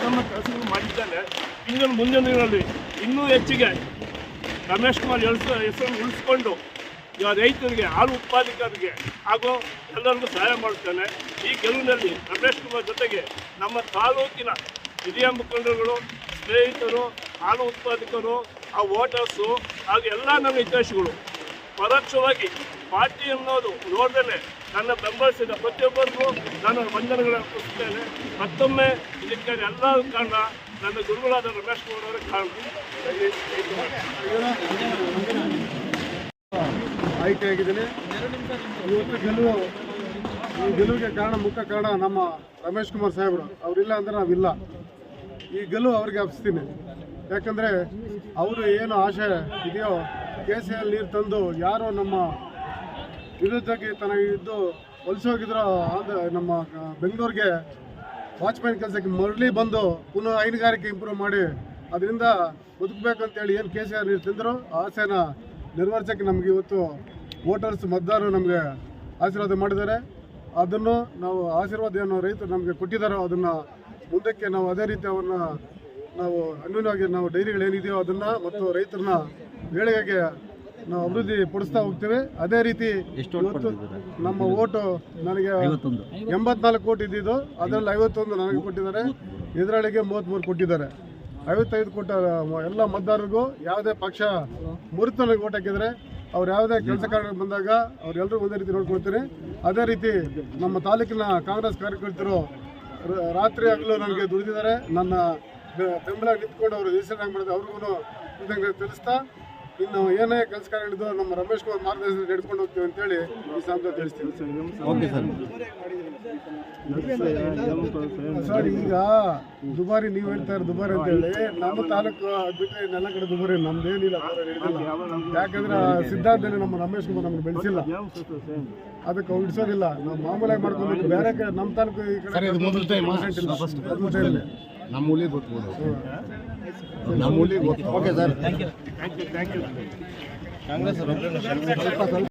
ಉತ್ತಮ ಕೆಲಸಗಳು ಮಾಡಿದ್ದಾನೆ ಇನ್ನೊಂದು ಮುಂದಿನ ದಿನಗಳಲ್ಲಿ ಇನ್ನೂ ಹೆಚ್ಚಿಗೆ ರಮೇಶ್ ಕುಮಾರ್ ಹೆಸರು ಹೆಸರನ್ನು ಉಳಿಸ್ಕೊಂಡು ಈಗ ರೈತರಿಗೆ, ಹಾಲು ಉತ್ಪಾದಕರಿಗೆ ಹಾಗೂ ಎಲ್ಲರಿಗೂ ಸಹಾಯ ಮಾಡುತ್ತೇನೆ. ಈ ಗೆಲುವಿನಲ್ಲಿ ರಮೇಶ್ ಕುಮಾರ್ ಜೊತೆಗೆ ನಮ್ಮ ತಾಲೂಕಿನ ಹಿರಿಯ ಮುಖಂಡರುಗಳು, ಸ್ನೇಹಿತರು, ಹಾಲು ಉತ್ಪಾದಕರು, ಆ ವೋಟರ್ಸು ಹಾಗೂ ಎಲ್ಲ ನನ್ನ ಹಿತೈಷಿಗಳು ಪರೋಕ್ಷವಾಗಿ ಪಾರ್ಟಿ ಅನ್ನೋದು ನೋಡ್ದೇನೆ ನನ್ನ ಬೆಂಬಲಿಸಿದ ಪ್ರತಿಯೊಬ್ಬರಿಗೂ ನಾನು ವಂದನೆಗಳನ್ನು ಅರ್ಪಿಸುತ್ತೇನೆ ಮತ್ತೊಮ್ಮೆ ಇದಕ್ಕೆ ಎಲ್ಲ ಕಾರಣ ನನ್ನ ಗುರುಗಳಾದ ರಮೇಶ್ ಕುಮಾರ್ ಅವರ ಕಾರಣ. ಆಯ್ಕೆಯಾಗಿದ್ದೀನಿ. ಇವತ್ತು ಗೆಲುವು, ಈ ಗೆಲುವಿಗೆ ಕಾರಣ, ಮುಖ್ಯ ಕಾರಣ ನಮ್ಮ ರಮೇಶ್ ಕುಮಾರ್ ಸಾಹೇಬರು. ಅವರಿಲ್ಲ ಅಂದ್ರೆ ನಾವಿಲ್ಲ. ಈ ಗೆಲುವು ಅವ್ರಿಗೆ ಅಪ್ಸ್ತೀನಿ ಯಾಕಂದರೆ ಅವರು ಏನು ಆಶೆ ಇದೆಯೋ ಕೆ ಸಿ ಎಲ್ ನೀರು ತಂದು ಯಾರೋ ನಮ್ಮ ವಿರುದ್ಧಕ್ಕೆ ತನಗೆ ಇದ್ದು ಹೊಲಿಸೋಗಿದ್ರೋ ಅಂದರೆ ನಮ್ಮ ಬೆಂಗಳೂರಿಗೆ ವಾಚ್ಮ್ಯಾನ್ ಕೆಲಸಕ್ಕೆ ಮರಳಿ ಬಂದು ಪುನಃ ಹೈನುಗಾರಿಕೆ ಇಂಪ್ರೂವ್ ಮಾಡಿ ಅದರಿಂದ ಬದುಕಬೇಕಂತೇಳಿ ಏನು ಕೆ ಸಿ ಆರ್ ನೀರು ತಿಂದರು ಆಸೆನ ನೆರವೇರ್ಸೋಕ್ಕೆ ನಮಗೆ ಇವತ್ತು ವೋಟರ್ಸ್, ಮತದಾರರು ನಮಗೆ ಆಶೀರ್ವಾದ ಮಾಡಿದ್ದಾರೆ. ಅದನ್ನು ನಾವು ಆಶೀರ್ವಾದ ಏನು ರೈತರು ನಮಗೆ ಕೊಟ್ಟಿದ್ದಾರೋ ಅದನ್ನು ಮುಂದಕ್ಕೆ ನಾವು ಅದೇ ರೀತಿ ಅವನ್ನ ನಾವು ಅನ್ಯೂನ್ಯವಾಗಿ ನಾವು ಡೈರಿಗಳು ಏನಿದೆಯೋ ಅದನ್ನು ಮತ್ತು ರೈತರನ್ನ ಏಳಿಗೆಗೆ ನಾವು ಅಭಿವೃದ್ಧಿ ಪಡಿಸ್ತಾ ಹೋಗ್ತೇವೆ. ಅದೇ ರೀತಿ ಇವತ್ತು ನಮ್ಮ ಓಟು ನನಗೆ ಎಂಬತ್ನಾಲ್ಕು ಕೋಟಿ ಇದ್ದಿದ್ದು. ಅದರಲ್ಲಿ ಐವತ್ತೊಂದು ನನಗೆ ಕೊಟ್ಟಿದ್ದಾರೆ. ಎದುರಾಳಿಗೆ ಮೂವತ್ತ್ಮೂರು ಕೊಟ್ಟಿದ್ದಾರೆ. ಐವತ್ತೈದು ಕೊಟ್ಟ ಎಲ್ಲ ಮತದಾರರಿಗೂ ಯಾವುದೇ ಪಕ್ಷ ಮುರಿತು ನನಗೆ ಓಟ್ ಹಾಕಿದರೆ ಅವ್ರು ಯಾವುದೇ ಕೆಲಸ ಕಾರ್ಯ ಬಂದಾಗ ಅವರೆಲ್ಲರೂ ಒಂದೇ ರೀತಿ ನೋಡ್ಕೊಳ್ತೀನಿ ಅದೇ ರೀತಿ ನಮ್ಮ ತಾಲೂಕಿನ ಕಾಂಗ್ರೆಸ್ ಕಾರ್ಯಕರ್ತರು ರಾತ್ರಿ ಆಗಲೂ ನನಗೆ ದುಡಿದಿದ್ದಾರೆ. ನನ್ನ ಬೆಂಬಲ ನಿಂತ್ಕೊಂಡು ಅವರು ಯೋಚನೆ ಮಾಡಿದ್ರು ಅವ್ರಿಗೂ ಕೃತಜ್ಞತೆ ತಿಳಿಸ್ತಾ ಇನ್ನು ಏನೇ ಕೆಲಸ ಕಾರ್ಯಗಳಿದ್ದು ನಮ್ಮ ರಮೇಶ್ ಕುಮಾರ್ ಮಾರ್ಗದರ್ಶನ ನಡ್ಕೊಂಡು ಹೋಗ್ತೀವಿ ಅಂತೇಳಿ ಈ ಸಂದರ್ಭ ತಿಳಿಸ್ತೀವಿ. ಸರ್. ಈಗ ದುಬಾರಿ ನೀವು ಹೇಳ್ತಾ ಇರೋ ದುಬಾರಿ ಅಂತ ಹೇಳಿ ನಮ್ಮ ತಾಲೂಕು ಬಿಟ್ಟರೆ ಇನ್ನೆಲ್ಲ ಕಡೆ ದುಬಾರಿ ನಮ್ದೇನಿಲ್ಲ ಯಾಕಂದ್ರೆ ಸಿದ್ಧಾಂತದಲ್ಲಿ ನಮ್ಮ ರಮೇಶ್ ಕುಮಾರ್ ನಮ್ಗೆ ಬೆಳೆಸಿಲ್ಲ. ಅದಕ್ಕೆ ಅವ್ರು ಇಡ್ಸೋದಿಲ್ಲ ನಾವು ಮಾಮೂಲಾಗಿ ಮಾಡ್ಕೊಂಡು ಬೇರೆ ಕಡೆ ನಮ್ಮ ತಾಲೂಕು ಈ ಕಡೆ ನಮ್ಮ ಹುಲಿ ಗೊತ್ತು ನಮ್ಮ ಹುಲಿ ಗೊತ್ತು okay sir thank you thank you Congress